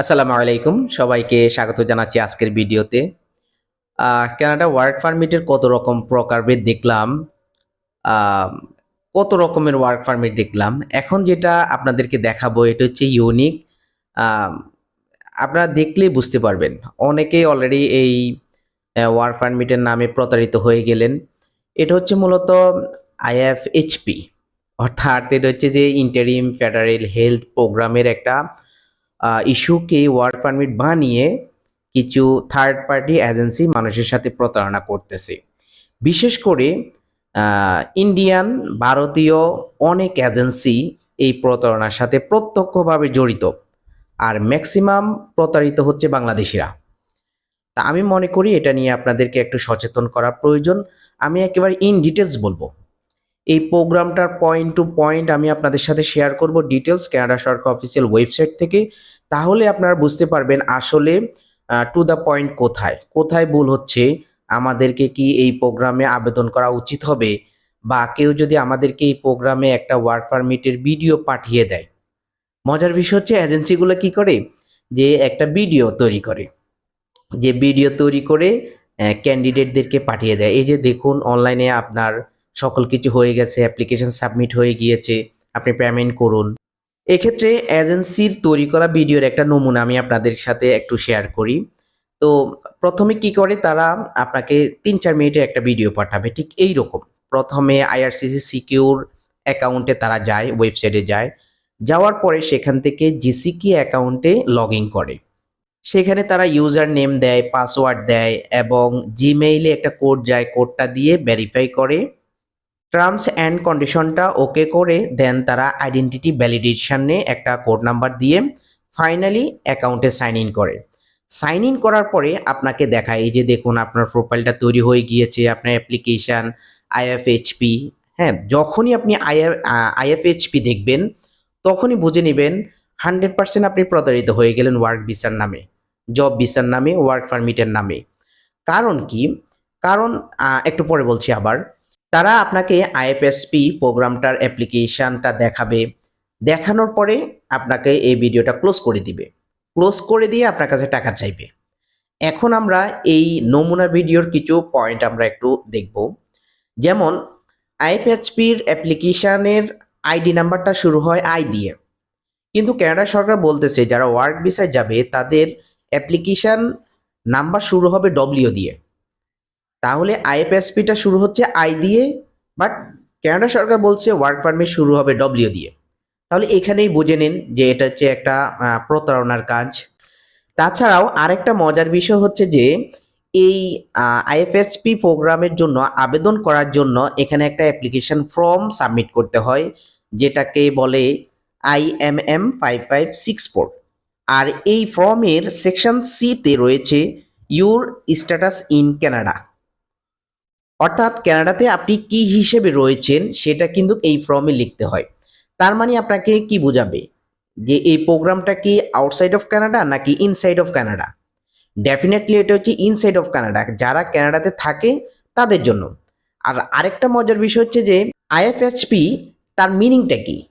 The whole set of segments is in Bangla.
আসসালামু আলাইকুম। সবাইকে স্বাগত জানাচ্ছি আজকের ভিডিওতে। কানাডা ওয়ার্ক পারমিটের কত রকম প্রকারভেদ দেখলাম কত রকমের ওয়ার্ক পারমিট দেখলাম। এখন যেটা আপনাদেরকে দেখাবো, এটা হচ্ছে ইউনিক। আপনারা দেখলেই বুঝতে পারবেন। অনেকেই অলরেডি এই ওয়ার্ক পারমিটের নামে প্রতারিত হয়ে গেলেন। এটা হচ্ছে মূলত আইএফএইচপি অর্থাৎ এটা হচ্ছে যে ইন্টারিম ফেডারেল হেলথ প্রোগ্রামের একটা ইস্যুকে ওয়ার্ক পারমিট বানিয়ে কিছু থার্ড পার্টি এজেন্সি মানুষের সাথে প্রতারণা করতেছে। বিশেষ করে ইন্ডিয়ান ভারতীয় অনেক এজেন্সি এই প্রতারণার সাথে প্রত্যক্ষভাবে জড়িত। আর ম্যাক্সিমাম প্রতারিত হচ্ছে বাংলাদেশিরা। তা আমি মনে করি এটা নিয়ে আপনাদেরকে একটু সচেতন করা প্রয়োজন। আমি একেবারে ইন ডিটেলস বলব। এই প্রোগ্রামটার পয়েন্ট টু পয়েন্ট আমি আপনাদের সাথে শেয়ার করব ডিটেলস কানাডা সরকার অফিসিয়াল ওয়েবসাইট থেকে। তাহলে আপনারা বুঝতে পারবেন আসলে টু দ্য পয়েন্ট কোথায়। কোথায় ভুল হচ্ছে? আমাদেরকে কি এই প্রোগ্রামে আবেদন করা উচিত হবে? বা কেউ যদি আমাদেরকে এই প্রোগ্রামে একটা ওয়ার্ক পারমিটের ভিডিও পাঠিয়ে দেয়। মজার বিষয় হচ্ছে এজেন্সিগুলো কি করে? যে একটা ভিডিও তৈরি করে। যে ভিডিও তৈরি করে ক্যান্ডিডেটদেরকে পাঠিয়ে দেয়। এই যে দেখুন অনলাইনে আপনার সকল কিছু হয়ে গেছে অ্যাপ্লিকেশন সাবমিট হয়ে গিয়েছে, আপনি পেমেন্ট করুন। এক্ষেত্রে এজেন্সির তৈরি করা ভিডিওর একটা নমুনা আমি আপনাদের সাথে একটু শেয়ার করি। তো প্রথমে কি করে? তারা আপনাকে তিন চার মিনিটের একটা ভিডিও পাঠাবে, ঠিক এই রকম প্রথমে আইআরসিসি সিকিউর অ্যাকাউন্টে তারা যায় ওয়েবসাইটে যায়। যাওয়ার পরে সেখান থেকে জিসিকি অ্যাকাউন্টে লগ ইন করে। সেখানে তারা ইউজার নেম দেয় পাসওয়ার্ড দেয় এবং জিমেইলে একটা কোড যায় কোডটা দিয়ে ভেরিফাই করে। টার্মস অ্যান্ড কন্ডিশনটা ওকে করে দেন তারা আইডেন্টিটি ভ্যালিডেশনে একটা কোড নাম্বার দিয়ে ফাইনালি অ্যাকাউন্টে সাইন ইন করে। সাইন ইন করার পরে আপনাকে দেখায়, এই যে দেখুন আপনার প্রোফাইলটা তৈরি হয়ে গিয়েছে, আপনার অ্যাপ্লিকেশান আইএফএইচপি হ্যাঁ যখনই আপনি আইএফ আইএফএইচপি দেখবেন, তখনই বুঝে নেবেন হান্ড্রেড পার্সেন্ট আপনি প্রতারিত হয়ে গেলেন ওয়ার্ক ভিসার নামে জব ভিসার নামে ওয়ার্ক পারমিটের নামে। কারণ কি? কারণ একটু পরে বলছি আবার তারা আপনাকে আইএফএসপি প্রোগ্রামটার অ্যাপ্লিকেশনটা দেখাবে। দেখানোর পরে আপনাকে এই ভিডিওটা ক্লোজ করে দিবে। ক্লোজ করে দিয়ে আপনার কাছে টাকা চাইবে। এখন আমরা এই নমুনা ভিডিওর কিছু পয়েন্ট আমরা একটু দেখব। যেমন, আইএফএসপির অ্যাপ্লিকেশনের আইডি নাম্বারটা শুরু হয় আই দিয়ে। কিন্তু কানাডা সরকার বলতেছে, যারা ওয়ার্ক ভিসায় যাবে, তাদের অ্যাপ্লিকেশন নাম্বার শুরু হবে ডব্লিউ দিয়ে। তাহলে আইএফএসপিটা শুরু হচ্ছে আই দিয়ে বাট কানাডা সরকার বলছে ওয়ার্ক পারমিট শুরু হবে ডব্লিউ দিয়ে। তাহলে এখানেই বুঝে নিন যে এটা হচ্ছে একটা প্রতারণার কাজ। তাছাড়াও আরেকটা মজার বিষয় হচ্ছে যে, এই আইএফএসপি প্রোগ্রামের জন্য আবেদন করার জন্য এখানে একটা অ্যাপ্লিকেশন ফর্ম সাবমিট করতে হয়, যেটাকে বলে IMM five five six four আর এই ফর্মের সেকশন সিতে রয়েছে ইউর স্ট্যাটাস ইন কানাডা অর্থাৎ কানাডাতে আপনি কি হিসেবে রয়েছেন সেটা কিন্তু এই ফর্মে লিখতে হয়। তার মানে আপনাকে কি বোঝাবে? যে এই প্রোগ্রামটা কি আউটসাইড অফ কানাডা নাকি ইনসাইড অফ কানাডা ডেফিনেটলি এটা হচ্ছে ইনসাইড অফ কানাডা যারা কানাডাতে থাকে, তাদের জন্য। আর আরেকটা মজার বিষয় হচ্ছে যে আইএফএসপি তার মিনিংটা কি?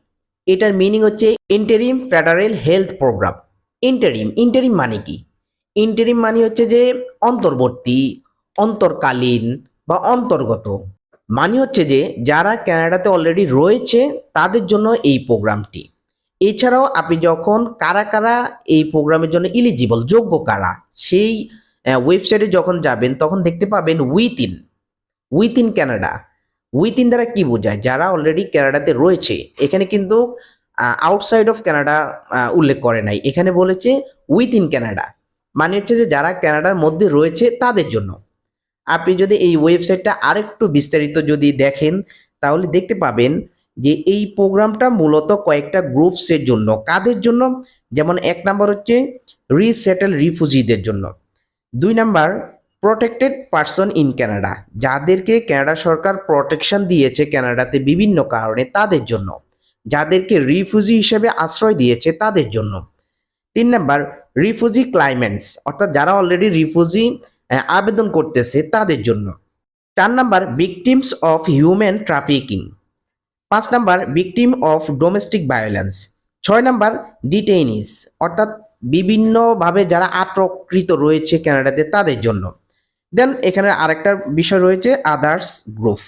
এটার মিনিং হচ্ছে interim federal health programme. Interim. Interim মানে কি? ইন্টারিম মানে হচ্ছে যে অন্তর্বর্তী, অন্তর্কালীন বা অন্তর্গত। মানে হচ্ছে যে, যারা কানাডাতে অলরেডি রয়েছে, তাদের জন্য এই প্রোগ্রামটি। এছাড়াও আপনি যখন কারা কারা এই প্রোগ্রামের জন্য ইলিজিবল যোগ্য কারা, সেই ওয়েবসাইটে যখন যাবেন, তখন দেখতে পাবেন within within Canada within দ্বারা কি বোঝায়? যারা অলরেডি কানাডাতে রয়েছে, এখানে কিন্তু আউটসাইড অফ কানাডা উল্লেখ করে নাই। এখানে বলেছে উইথ ইন কানাডা মানে হচ্ছে যে, যারা কানাডার মধ্যে রয়েছে, তাদের জন্য। আপনি যদি এই ওয়েবসাইটটা আরেকটু বিস্তারিত যদি দেখেন, তাহলে দেখতে পাবেন যে এই প্রোগ্রামটা মূলত কয়েকটা গ্রুপসের জন্য। কাদের জন্য? যেমন এক নাম্বার হচ্ছে রিসেটেল রিফিউজিদের জন্য। দুই number protected person in Canada যাদেরকে কানাডা সরকার প্রোটেকশন দিয়েছে কানাডাতে বিভিন্ন কারণে তাদের জন্য। যাদেরকে রিফিউজি হিসেবে আশ্রয় দিয়েছে তাদের জন্য। তিন নাম্বার রিফিউজি ক্লাইমেন্টস অর্থাৎ যারা অলরেডি রিফিউজি আবেদন করতেছে তাদের জন্য। চার number victims of human trafficking পাঁচ number victim of domestic violence ছয় নাম্বার ডিটেইনিস অর্থাৎ বিভিন্নভাবে যারা আটককৃত রয়েছে কানাডাতে তাদের জন্য। দেন, এখানে আরেকটা বিষয় রয়েছে আদার্স গ্রুপ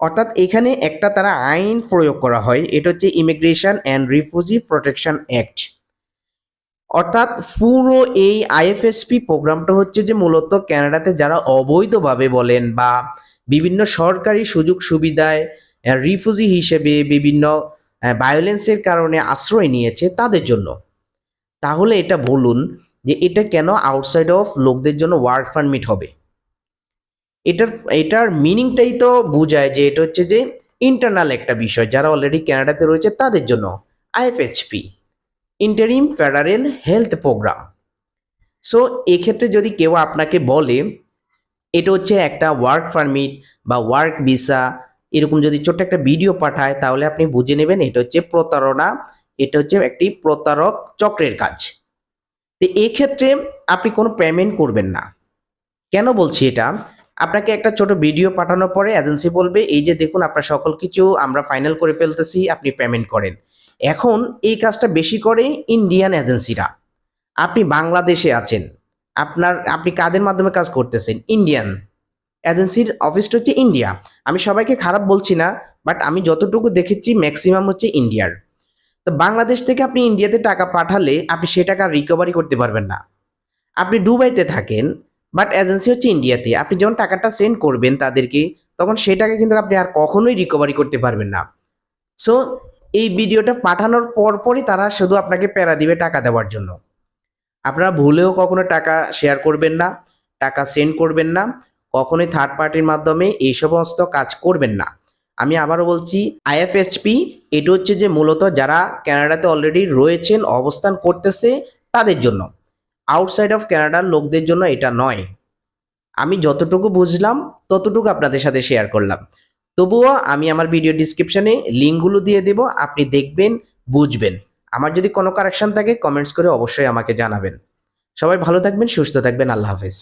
অর্থাৎ এখানে একটা তারা আইন প্রয়োগ করা হয়, এটা হচ্ছে immigration and refugee protection act অর্থাৎ পুরো এই আইএফএসপি প্রোগ্রামটা হচ্ছে যে মূলত কানাডাতে যারা অবৈধভাবে বলেন বা বিভিন্ন সরকারি সুযোগ সুবিধায় রিফিউজি হিসেবে বিভিন্ন ভায়োলেন্সের কারণে আশ্রয় নিয়েছে তাদের জন্য। তাহলে এটা বলুন যে এটা কেন আউটসাইড অফ লোকদের জন্য ওয়ার্ক পারমিট হবে? এটার এটার মিনিংটাই তো বোঝায় যে এটা হচ্ছে যে ইন্টারনাল একটা বিষয়, যারা অলরেডি কানাডাতে রয়েছে তাদের জন্য IFHP interim federal health programme so এক্ষেত্রে যদি কেউ আপনাকে বলে, এটা হচ্ছে একটা ওয়ার্ক পারমিট বা ওয়ার্ক ভিসা এরকম যদি ছোট্ট একটা ভিডিও পাঠায়, তাহলে আপনি বুঝে নেবেন এটা হচ্ছে প্রতারণা, এটা হচ্ছে একটি প্রতারক চক্রের কাজ। তো এক্ষেত্রে আপনি কোনো পেমেন্ট করবেন না। কেন বলছি এটা? আপনাকে একটা ছোট ভিডিও পাঠানোর পরে এজেন্সি বলবে, এই যে দেখুন, আপনার সকল কিছু আমরা ফাইনাল করে ফেলতেছি, আপনি পেমেন্ট করেন। এখন এই কাজটা বেশি করে ইন্ডিয়ান এজেন্সিরা আপনি বাংলাদেশে আছেন, আপনার, আপনি কাদের মাধ্যমে কাজ করতেছেন? ইন্ডিয়ান এজেন্সির অফিসটা হচ্ছে ইন্ডিয়া আমি সবাইকে খারাপ বলছি না বাট আমি যতটুকু দেখেছি ম্যাক্সিমাম হচ্ছে ইন্ডিয়ার তো বাংলাদেশ থেকে আপনি ইন্ডিয়াতে টাকা পাঠালে আপনি সে টাকা রিকভারি করতে পারবেন না। আপনি দুবাইতে থাকেন বাট এজেন্সি হচ্ছে ইন্ডিয়াতে আপনি যখন টাকাটা সেন্ড করবেন তাদেরকে, তখন সেই টাকা কিন্তু আপনি আর কখনোই রিকভারি করতে পারবেন না। সো এই ভিডিওটা পাঠানোর পরপরই তারা শুধু আপনাকে প্যারা দিবে টাকা দেওয়ার জন্য। আপনারা ভুলেও কখনো টাকা শেয়ার করবেন না, টাকা সেন্ড করবেন না, কখনোই থার্ড পার্টির মাধ্যমে এই সমস্ত কাজ করবেন না। আমি আবারও বলছি আইএফএসপি এটা হচ্ছে যে মূলত যারা কানাডাতে অলরেডি রয়েছেন, অবস্থান করতেছে, তাদের জন্য। আউটসাইড অফ কানাডার লোকদের জন্য এটা নয়। আমি যতটুকু বুঝলাম, ততটুকু আপনাদের সাথে শেয়ার করলাম। তবুও আমি আমার ভিডিও ডিসক্রিপশানে লিঙ্কগুলো দিয়ে দেব, আপনি দেখবেন, বুঝবেন। আমার যদি কোনো কারেকশান থাকে কমেন্টস করে অবশ্যই আমাকে জানাবেন। সবাই ভালো থাকবেন, সুস্থ থাকবেন, আল্লাহ হাফেজ।